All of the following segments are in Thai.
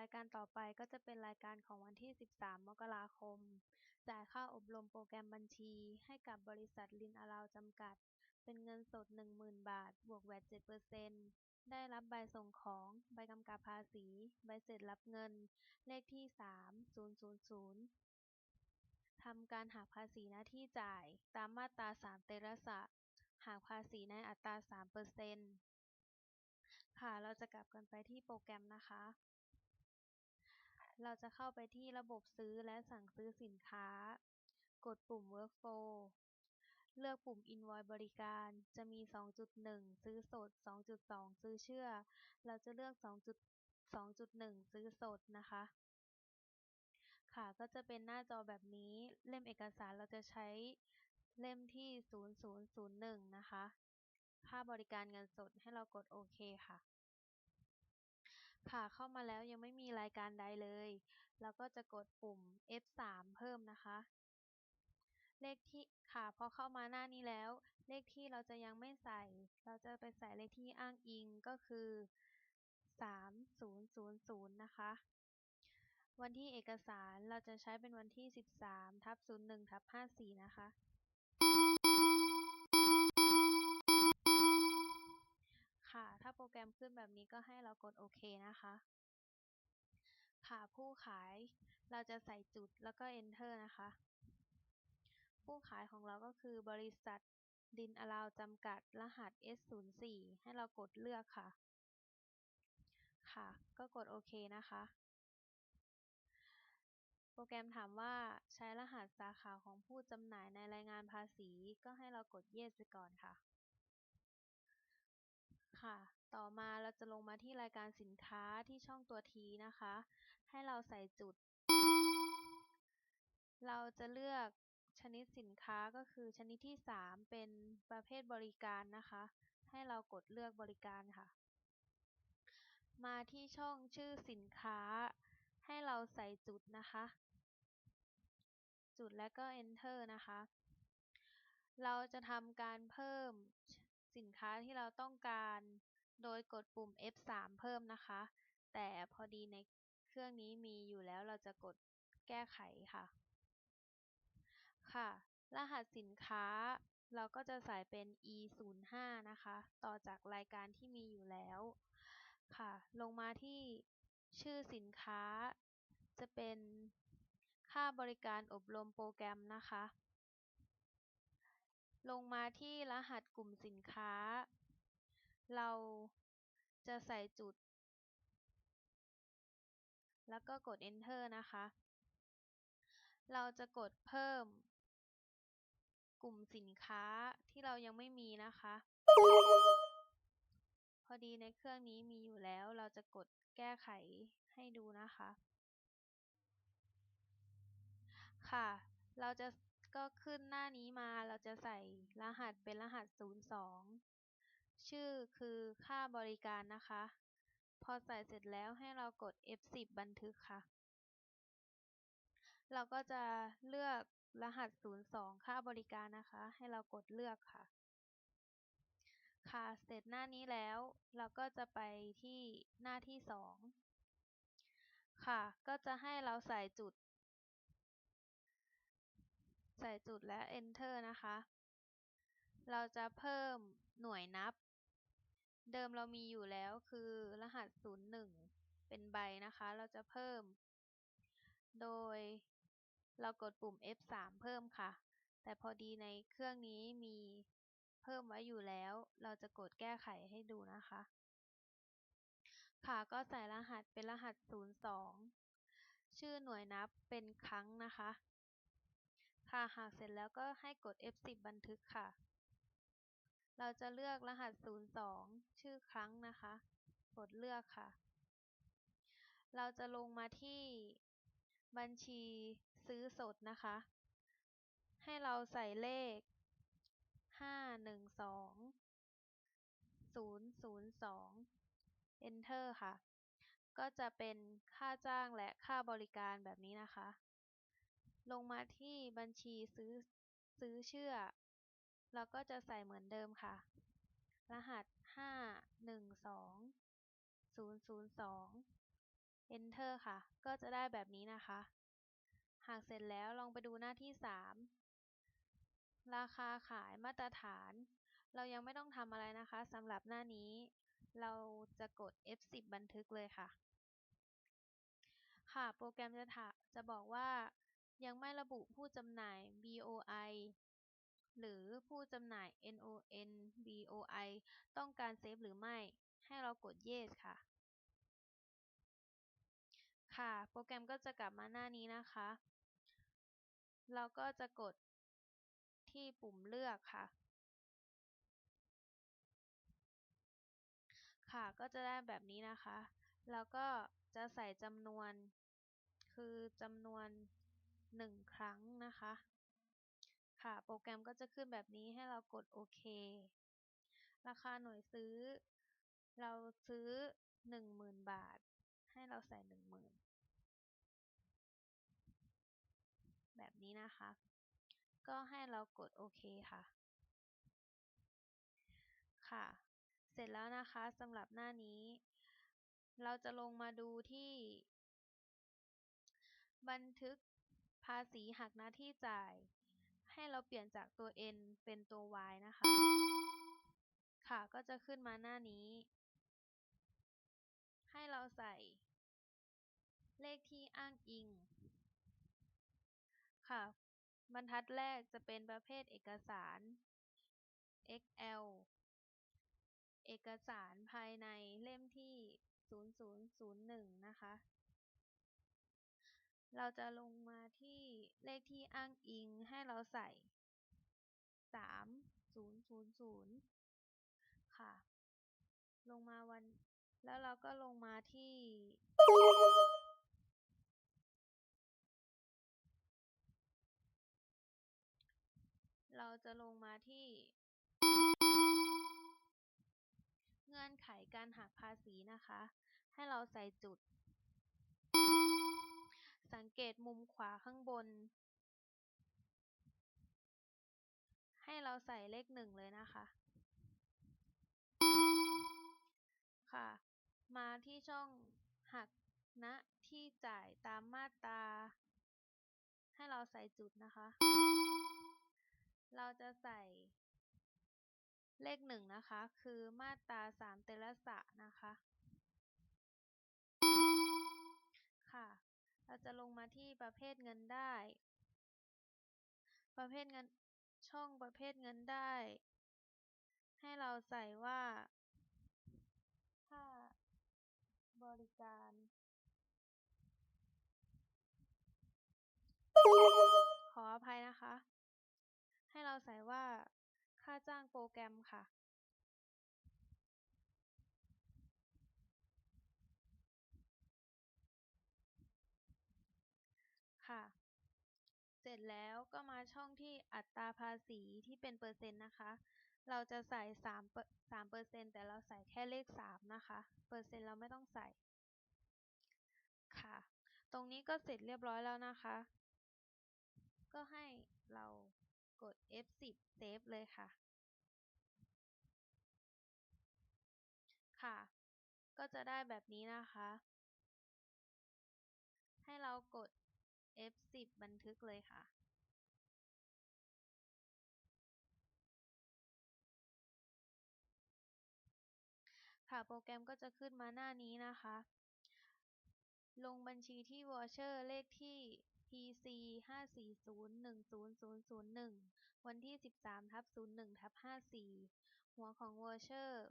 รายการต่อไปก็จะเป็นรายการของวันที่ 13 มกราคม จ่ายค่าอบรมโปรแกรมบัญชี ให้กับบริษัทลินอะราวจำกัด เป็นเงินสด 10,000 บาท บวกแวต7%ได้รับใบส่งของ ใบกำกับภาษี ใบเสร็จรับเงิน เลขที่ 3000 ทำการหักภาษีหน้าที่จ่าย ตามมาตรา 3 เตระสะหักภาษีในอัตรา 3%ค่ะ เราจะกลับกันไปที่โปรแกรมนะคะ เราจะเข้าไปที่ระบบซื้อและสั่งซื้อสินค้า กดปุ่ม Workflow เลือกปุ่ม Invoice บริการ จะมี 2.1 ซื้อสด 2.2 ซื้อเชื่อ เราจะเลือก2.1ซื้อสดนะคะ ค่ะ ก็จะเป็นหน้าจอแบบนี้ เล่มเอกสารเราจะใช้เล่มที่ 0001 นะคะ ค่าบริการเงินสดให้เรากดโอเคค่ะ ค่ะเข้ามาแล้วยังไม่มีรายการใดเลยเราก็จะกดปุ่ม F3 เพิ่มนะคะ เลขที่ค่ะพอเข้ามาหน้านี้แล้ว เลขที่เราจะยังไม่ใส่ เราจะไปใส่เลขที่อ้างอิงก็คือ3000นะคะ วันที่เอกสารเราจะใช้เป็นวันที่ 13ทับ01ทับ54นะคะ ค่ะ ถ้าโปรแกรมขึ้นแบบนี้ก็ให้เรากดโอเคนะคะ ค่ะผู้ขายเราจะใส่จุดแล้วก็ enter นะคะ ผู้ขายของเราก็คือบริษัทดินอาราวจำกัดรหัส S04 ให้เรากดเลือกค่ะ ค่ะ ก็กดโอเคนะคะ โปรแกรมถามว่าใช้รหัสสาขาของผู้จำหน่ายในรายงานภาษี ก็ให้เรากด yes ไปก่อนค่ะ ค่ะ ต่อมาเราจะลงมาที่รายการสินค้าที่ช่องตัว T นะคะ ให้เราใส่จุด เราจะเลือกชนิดสินค้าก็คือชนิดที่ 3 เป็นประเภทบริการนะคะ ให้เรากดเลือกบริการค่ะ มาที่ช่องชื่อสินค้า ให้เราใส่จุดนะคะ จุดแล้วก็ enter นะคะ เราจะทำการเพิ่มสินค้าที่เราต้องการ โดยกดปุ่ม F3 เพิ่มนะคะ แต่พอดีในเครื่องนี้มีอยู่แล้วเราจะกดแก้ไขค่ะ ค่ะ รหัสสินค้าเราก็จะใส่เป็น E05 นะคะ ต่อจากรายการที่มีอยู่แล้ว ค่ะ ลงมาที่ชื่อสินค้า จะเป็นค่าบริการอบรมโปรแกรมนะคะ ลงมาที่รหัสกลุ่มสินค้า เราจะใส่จุด แล้วก็กด enter นะคะ เราจะกดเพิ่ม กลุ่มสินค้าที่เรายังไม่มีนะคะ พอดีในเครื่องนี้มีอยู่แล้ว เราจะกดแก้ไขให้ดูนะคะ ค่ะ เราจะก็ขึ้นหน้านี้มาเราจะใส่รหัสเป็นรหัส 02 ชื่อคือค่าบริการนะคะ พอใส่เสร็จแล้วให้เรากด F10 บันทึกค่ะ เราก็จะเลือกรหัส 02 ค่าบริการนะคะ ให้เรากดเลือกค่ะ ค่ะ เสร็จหน้านี้แล้ว เราก็จะไปที่หน้าที่ 2 ค่ะ ก็จะให้เราใส่จุด ใส่จุดและ enter นะคะ เราจะเพิ่มหน่วยนับ เดิมเรามีอยู่แล้วคือรหัส 01 เป็นใบนะคะ เราจะเพิ่ม โดยเรากดปุ่ม F3 เพิ่มค่ะ แต่พอดีในเครื่องนี้มีเพิ่มไว้อยู่แล้ว เราจะกดแก้ไขให้ดูนะคะ ค่ะก็ใส่รหัสเป็นรหัส 02 ชื่อหน่วยนับเป็นครั้งนะคะ ค่ะหากเสร็จแล้วก็ให้กด F10 บันทึกค่ะ เราจะเลือกรหัส 02 ชื่อครั้งนะคะ กดเลือกค่ะ เราจะลงมาที่บัญชีซื้อสดนะคะ ให้เราใส่เลข 512 002 Enter ค่ะ ก็จะเป็นค่าจ้างและค่าบริการแบบนี้นะคะ ลงมาที่บัญชีซื้อซื้อเชื่อ เราก็จะใส่เหมือนเดิมค่ะ รหัส5 1 2 0 0 2 enter ค่ะ ก็จะได้แบบนี้นะคะ หากเสร็จแล้วลองไปดูหน้าที่3ราคาขายมาตรฐาน เรายังไม่ต้องทำอะไรนะคะสำหรับหน้านี้ เราจะกด F10 บันทึกเลยค่ะ ค่ะ โปรแกรมจะถาจะบอกว่ายังไม่ระบุผู้จำหน่าย BOI หรือผู้จำหน่าย NON BOI ต้องการเซฟหรือไม่ ให้เรากด Yes ค่ะ ค่ะ โปรแกรมก็จะกลับมาหน้านี้นะคะ เราก็จะกดที่ปุ่มเลือกค่ะ ค่ะ ก็จะได้แบบนี้นะคะ แล้วก็จะใส่จำนวน คือจำนวน 1 ครั้งนะคะ ค่ะ โปรแกรมก็จะขึ้นแบบนี้ให้เรากดโอเค ราคาหน่วยซื้อ เราซื้อ 10,000 บาท ให้เราใส่ 10,000 แบบนี้นะคะ ก็ให้เรากดโอเคค่ะ ค่ะ เสร็จแล้วนะคะสำหรับหน้านี้ เราจะลงมาดูที่ บันทึกภาษีหักหน้าที่จ่าย ให้เราเปลี่ยนจากตัว N เป็นตัว Y นะคะ ค่ะก็จะขึ้นมาหน้านี้ ให้เราใส่ เลขที่อ้างอิง ค่ะ บรรทัดแรกจะเป็นประเภทเอกสาร XL เอกสารภายในเล่มที่ 0001 นะคะ เราจะลงมาที่เลขที่อ้างอิงให้เราใส่3000ค่ะ ลงมาวัน แล้วเราก็ลงมาที่ เราจะลงมาที่ เงื่อนไขการหักภาษีนะคะ ให้เราใส่จุด สังเกตมุมขวาข้างบน ให้เราใส่เลขหนึ่งเลยนะคะ ค่ะ มาที่ช่องหักณที่จ่ายตามมาตราให้เราใส่จุดนะคะ เราจะใส่เลขหนึ่งนะคะ คือมาตราสามเตระสะนะคะ เราจะลงมาที่ประเภทเงินได้ ประเภทเงินช่องประเภทเงินได้ ให้เราใส่ว่าค่าบริการ ขออภัยนะคะ ให้เราใส่ว่าค่าจ้างโปรแกรมค่ะ ค่ะ เส ร็จแล้วก็มาช่องที่อัตราภาษีที่เป็นเปอร์เซ็นต์นะคะ เราจะใส่3 3เปอร์เซ็นต์แต่เราใส่แค่เลข 3 นะคะ เปอร์เซ็นต์เราไม่ต้องใส่ ค่ะ ตรงนี้ก็เสร็จเรียบร้อยแล้วนะคะ ก็ให้เรากด F10 เซฟเลยค่ะ ค่ะ ก็จะได้แบบนี้นะคะ ให้เรากด F10 บันทึกเลยค่ะค่ะโปรแกรมก็จะขึ้นมาหน้านี้นะคะ ลงบัญชีที่วอเชอร์เลขที่ PC54010001 วันที่ 13ทับ01ทับ54 หัวของวอเชอร์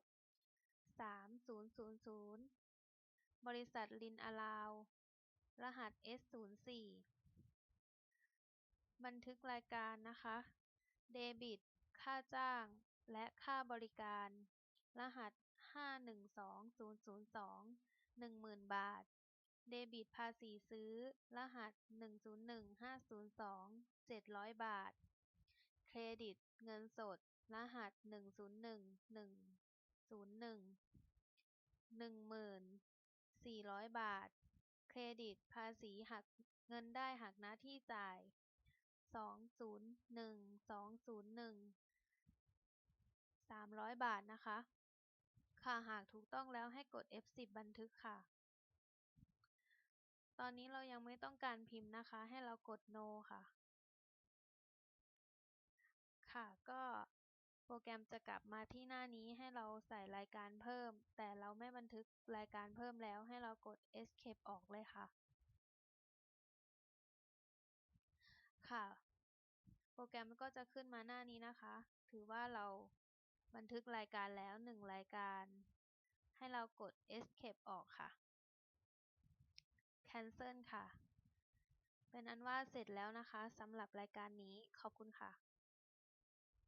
3000 บริษัทลินอลาว รหัส S04 บันทึกรายการนะคะ เดบิต ค่าจ้าง และค่าบริการ รหัส512002 10,000บาท เดบิตภาษีซื้อ รหัส101502 700บาท เครดิต เงินสด รหัส101101 10,400บาท เครดิตภาษีหักเงินได้หักหน้าที่จ่าย 201201 300บาทนะคะ ค่ะหากถูกต้องแล้วให้กด F10 บันทึกค่ะ ตอนนี้เรายังไม่ต้องการพิมพ์นะคะ ให้เรากด no ค่ะ ค่ะก็โปรแกรมจะกลับมาที่หน้านี้ให้เราใส่รายการเพิ่ม แต่เราไม่บันทึกรายการเพิ่มแล้วให้เรากด escape ออกเลยค่ะ ค่ะ โปรแกรมก็จะขึ้นมาหน้านี้นะคะ ถือว่าเราบันทึกรายการแล้ว 1 รายการ ให้เรากด escape ออกค่ะ cancel ค่ะ เป็นอันว่าเสร็จแล้วนะคะสำหรับรายการนี้ขอบคุณค่ะ